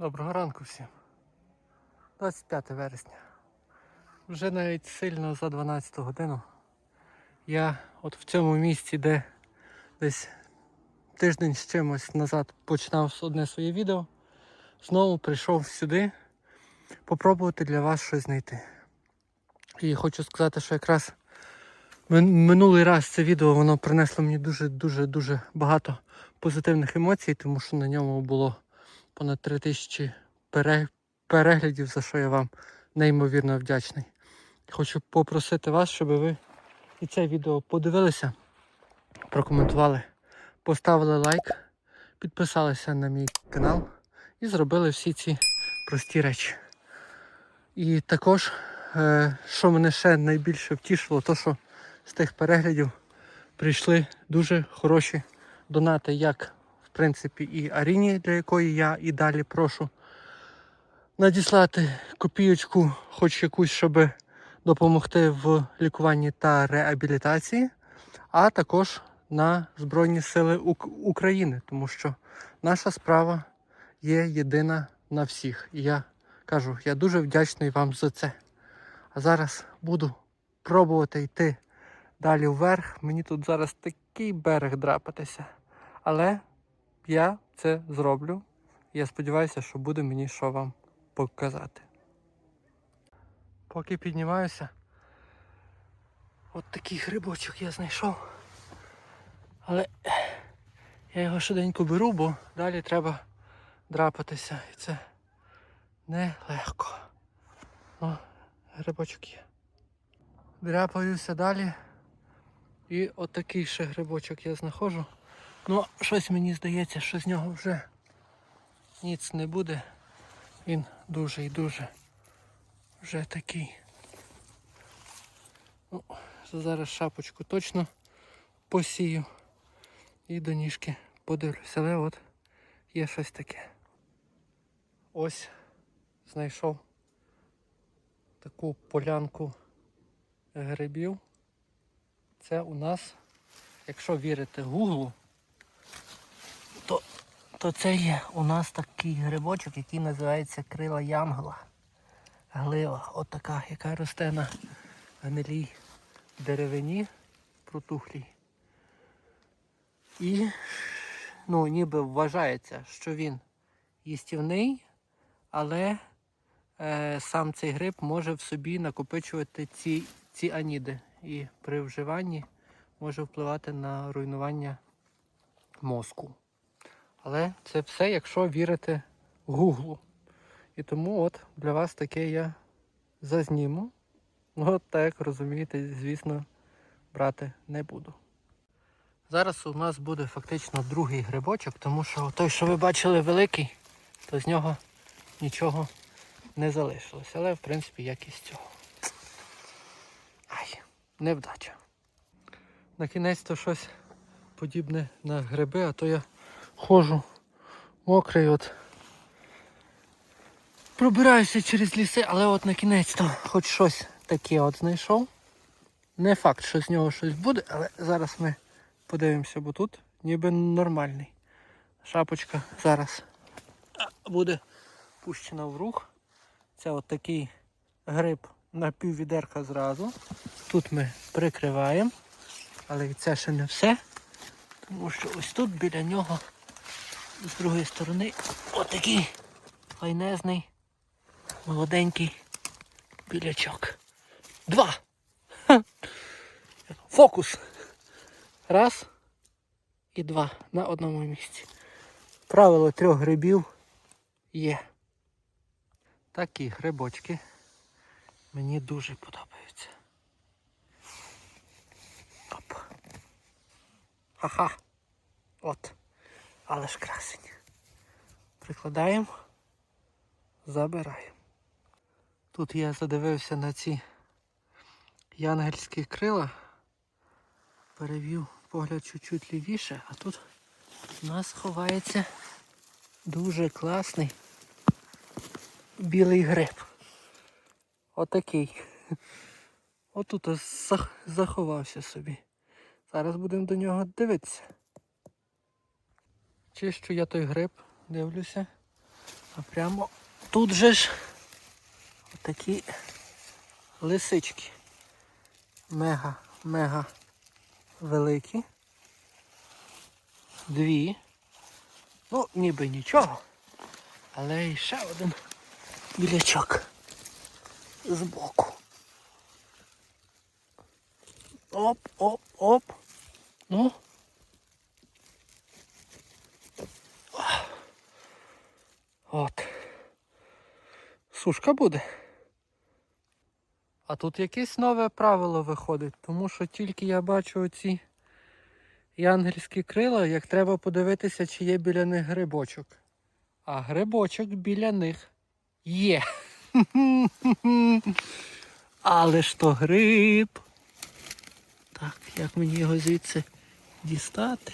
Доброго ранку всім. 25 вересня. Вже навіть сильно за 12 годину. Я от в цьому місці, де десь тиждень з чимось назад починав одне своє відео, знову прийшов сюди попробувати для вас щось знайти. І хочу сказати, що якраз минулий раз це відео воно принесло мені дуже-дуже дуже багато позитивних емоцій, тому що на ньому було понад 3000 пере- переглядів, за що я вам неймовірно вдячний. Хочу попросити вас, щоб ви і це відео подивилися, прокоментували, поставили лайк, підписалися на мій канал і зробили всі ці прості речі. І також, е, що мене ще найбільше втішило, то що з тих переглядів прийшли дуже хороші донати, як принципі і Аріні, для якої я і далі прошу надіслати копійочку, хоч якусь, щоб допомогти в лікуванні та реабілітації, а також на Збройні Сили Ук- України, тому що наша справа є єдина на всіх. І я кажу, я дуже вдячний вам за це. А зараз буду пробувати йти далі вверх. Мені тут зараз такий берег драпатися. Але я це зроблю. Я сподіваюся, що буде мені що вам показати. Поки піднімаюся, от такий грибочок я знайшов. Але я його швиденько беру, бо далі треба драпатися. І це нелегко. О, грибочок є. Дряпаюся далі. І отакий ще грибочок я знаходжу. Ну, щось мені здається, що з нього вже ніц не буде. Він дуже і дуже вже такий. Ну, зараз шапочку точно посію і до ніжки подивлюся. Але от є щось таке. Ось знайшов таку полянку грибів. Це у нас, якщо вірити Гуглу, то це є у нас такий грибочок, який називається крила янгола. Глива, отака, яка росте на гнилій деревині протухлій. І ну, ніби вважається, що він їстівний, але е, сам цей гриб може в собі накопичувати ці, ці аніди. І при вживанні може впливати на руйнування мозку. Але це все, якщо вірити Гуглу. І тому от для вас таке я зазніму. Ну, от так, розумієте, звісно, брати не буду. Зараз у нас буде фактично другий грибочок, тому що той, що ви бачили великий, то з нього нічого не залишилось. Але в принципі як і з цього. Ай, невдача. На кінець то щось подібне на гриби, а то я ходжу мокрий от. Пробираюся через ліси, але от на кінець то хоч щось таке от знайшов. Не факт, що з нього щось буде, але зараз ми подивимося, бо тут ніби нормальний. Шапочка зараз буде пущена в рух. Це от такий гриб на піввідерка зразу. Тут ми прикриваємо, але це ще не все. Тому що ось тут біля нього з другої сторони отакий файнезний, молоденький білячок. Два! Ха! Фокус! Раз і два на одному місці. Правило трьох грибів є. Такі грибочки мені дуже подобаються. Оп. Ага. От. Але ж красень. Прикладаємо, забираємо. Тут я задивився на ці янгельські крила, перевів погляд чуть-чуть лівіше, а тут у нас ховається дуже класний білий гриб. Отакий. Отут заховався собі. Зараз будемо до нього дивитися. Чищу я той гриб, дивлюся. А прямо тут же ж такі лисички. Мега, мега великі. Дві. Ну, ніби нічого. Але ще один білячок збоку. Оп, оп, оп. Ну. От. Сушка буде. А тут якесь нове правило виходить, тому що тільки я бачу оці янгельські крила, як треба подивитися, чи є біля них грибочок. А грибочок біля них є. Але ж то гриб. Так, як мені його звідси дістати?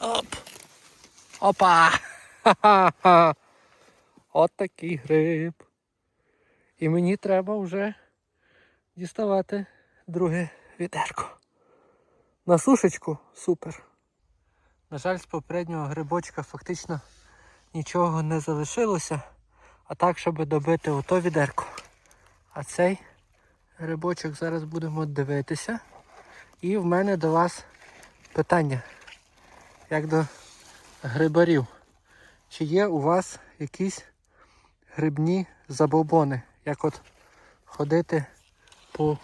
Оп! Опа! Ха-ха-ха! От такий гриб. І мені треба вже діставати друге відерко. На сушечку супер. На жаль, з попереднього грибочка фактично нічого не залишилося. А так, щоб добити ото відерко. А цей грибочок зараз будемо дивитися. І в мене до вас питання, як до грибарів. Чи є у вас якісь грибні забобони, як от ходити по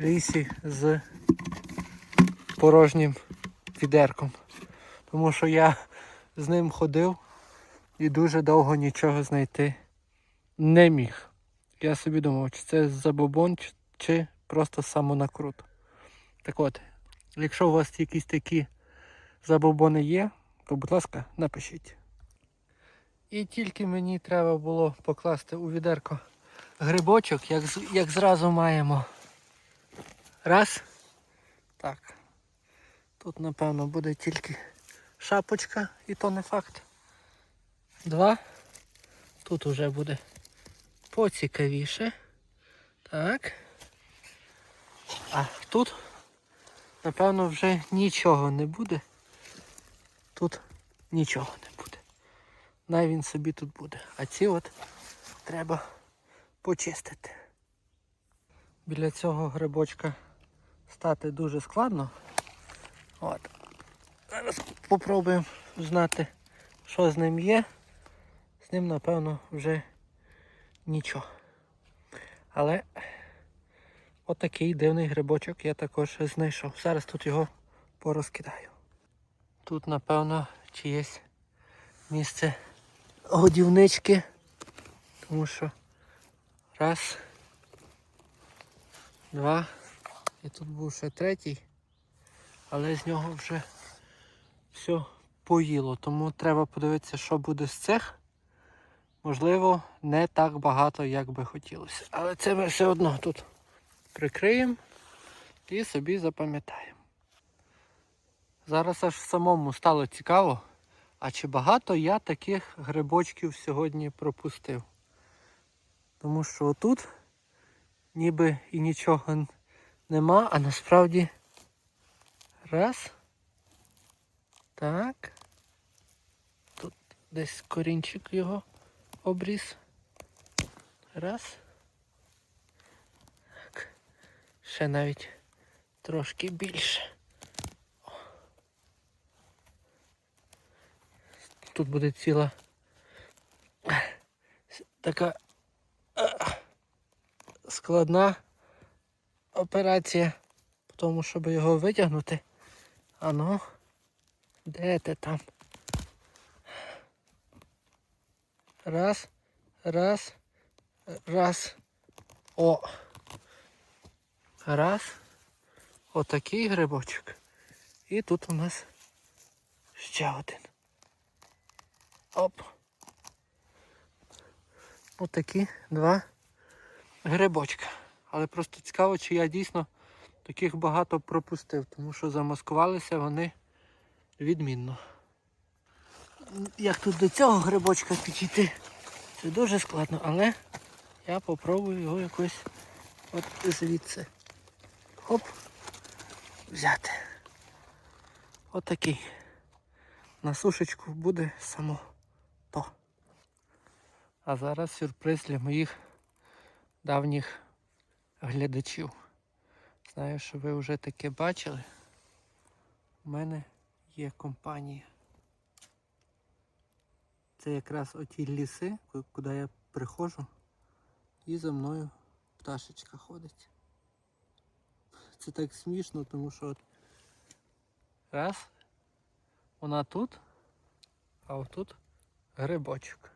лісі з порожнім відерком. Тому що я з ним ходив і дуже довго нічого знайти не міг. Я собі думав, чи це забобон, чи, просто самонакрут. Так от, якщо у вас якісь такі забобони є, то будь ласка, напишіть. І тільки мені треба було покласти у відерко грибочок, як, як зразу маємо. Раз. Так. Тут, напевно, буде тільки шапочка, і то не факт. Два. Тут уже буде поцікавіше. Так. А тут, напевно, вже нічого не буде. Тут нічого. Най він собі тут буде. А ці от треба почистити. Біля цього грибочка стати дуже складно. От. Зараз попробуємо знати, що з ним є. З ним, напевно, вже нічого. Але отакий дивний грибочок я також знайшов. Зараз тут його порозкидаю. Тут, напевно, чиєсь місце годівнички. Тому що раз, два. І тут був ще третій. Але з нього вже все поїло. Тому треба подивитися, що буде з цих. Можливо, не так багато, як би хотілося. Але це ми все одно тут прикриємо і собі запам'ятаємо. Зараз аж самому стало цікаво, а чи багато я таких грибочків сьогодні пропустив. Тому що отут ніби і нічого нема, а насправді раз. Так. Тут десь корінчик його обріз. Раз. Так. Ще навіть трошки більше. Тут буде ціла така е, складна операція тому, щоб його витягнути. А ну, де ти там? Раз, раз, раз. О. Раз. Отакий грибочок. І тут у нас ще один. Оп. Отакі два грибочка. Але просто цікаво, чи я дійсно таких багато пропустив, тому що замаскувалися вони відмінно. Як тут до цього грибочка підійти, це дуже складно, але я попробую його якось от звідси. Хоп, взяти. Отакий. На сушечку буде само. А зараз сюрприз для моїх давніх глядачів. Знаю, що ви вже таке бачили. У мене є компанія. Це якраз оті ліси, куди я приходжу, і за мною пташечка ходить. Це так смішно, тому що от раз, вона тут, а отут грибочок.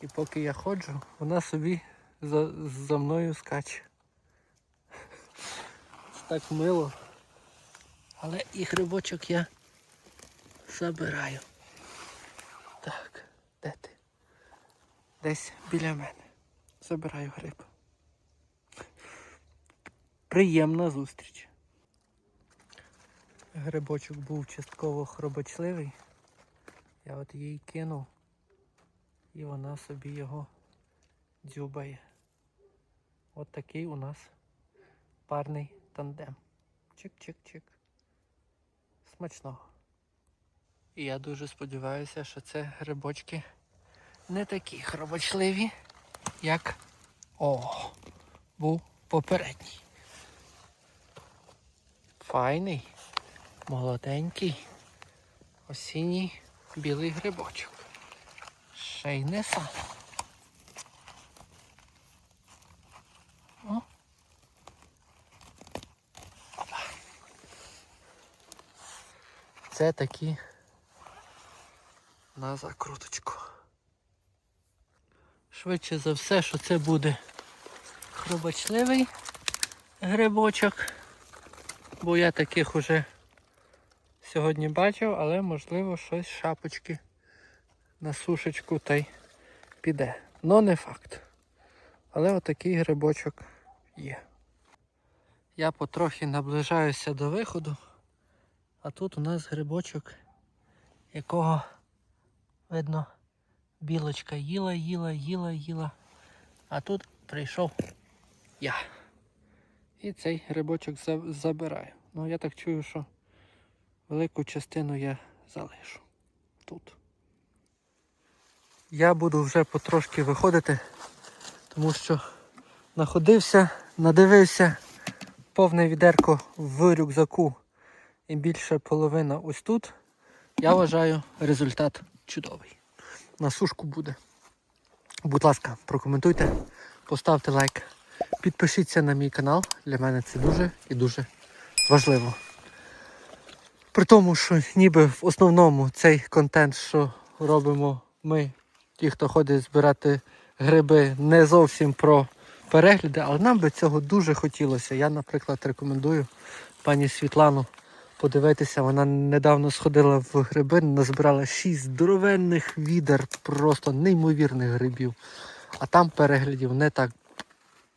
І поки я ходжу, вона собі за, за мною скаче. Так мило. Але і грибочок я забираю. Так, де ти? Десь біля мене. Забираю гриб. Приємна зустріч. Грибочок був частково хробочливий. Я от їй кинув і вона собі його дзюбає. От такий у нас парний тандем. Чик-чик-чик. Смачного. І я дуже сподіваюся, що це грибочки не такі хробочливі, як о, був попередній. Файний, молоденький, осінній білий грибочок. О. Це такі на закруточку. Швидше за все, що це буде хробачливий грибочок, бо я таких уже сьогодні бачив, але можливо щось шапочки на сушечку та й піде. Но не факт. Але отакий грибочок є. Я потрохи наближаюся до виходу, а тут у нас грибочок, якого видно білочка їла, їла, їла, їла. А тут прийшов я. І цей грибочок забираю. Ну я так чую, що велику частину я залишу тут. Я буду вже потрошки виходити, тому що находився, надивився повне відерко в рюкзаку і більше половина ось тут. Я вважаю результат чудовий. На сушку буде. Будь ласка, прокоментуйте, поставте лайк, підпишіться на мій канал. Для мене це дуже і дуже важливо. При тому, що ніби в основному цей контент, що робимо ми, ті, хто ходить збирати гриби, не зовсім про перегляди, але нам би цього дуже хотілося. Я, наприклад, рекомендую пані Світлану подивитися. Вона недавно сходила в гриби, назбирала 6 здоровенних відер, просто неймовірних грибів. А там переглядів не так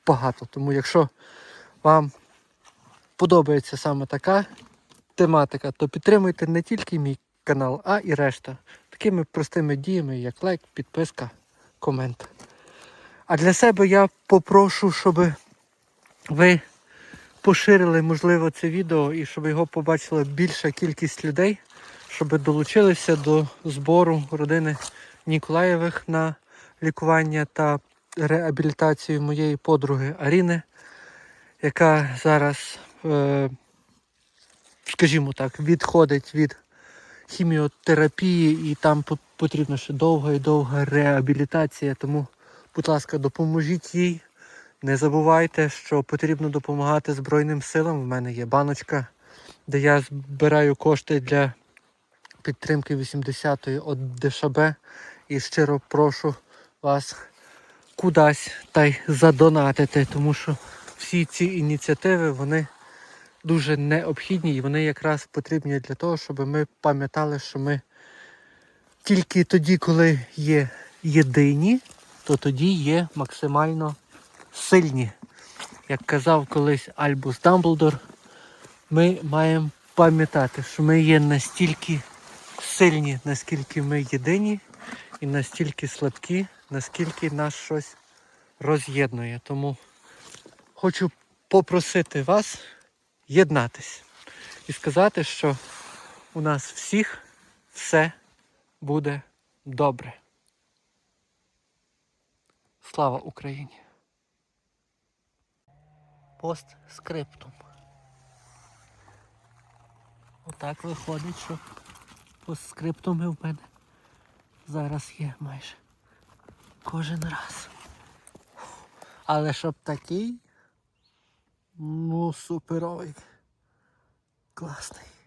багато. Тому якщо вам подобається саме така тематика, то підтримуйте не тільки мій канал, а і решта. Такими простими діями, як лайк, підписка, комент. А для себе я попрошу, щоб ви поширили, можливо, це відео і щоб його побачила більша кількість людей, щоб долучилися до збору родини Ніколаєвих на лікування та реабілітацію моєї подруги Аріни, яка зараз, е, скажімо так, відходить від хіміотерапії і там потрібна ще довга і довга реабілітація. Тому, будь ласка, допоможіть їй. Не забувайте, що потрібно допомагати Збройним силам. У мене є баночка, де я збираю кошти для підтримки 80-ї от ДШБ. І щиро прошу вас кудись та й задонатити, тому що всі ці ініціативи вони дуже необхідні і вони якраз потрібні для того, щоб ми пам'ятали, що ми тільки тоді, коли є єдині, то тоді є максимально сильні. Як казав колись Альбус Дамблдор, ми маємо пам'ятати, що ми є настільки сильні, наскільки ми єдині, і настільки слабкі, наскільки нас щось роз'єднує. Тому хочу попросити вас єднатись і сказати, що у нас всіх все буде добре. Слава Україні! Постскриптум. Отак виходить, що постскриптуми в мене зараз є майже кожен раз. Але щоб такий, ну суперовий, класний.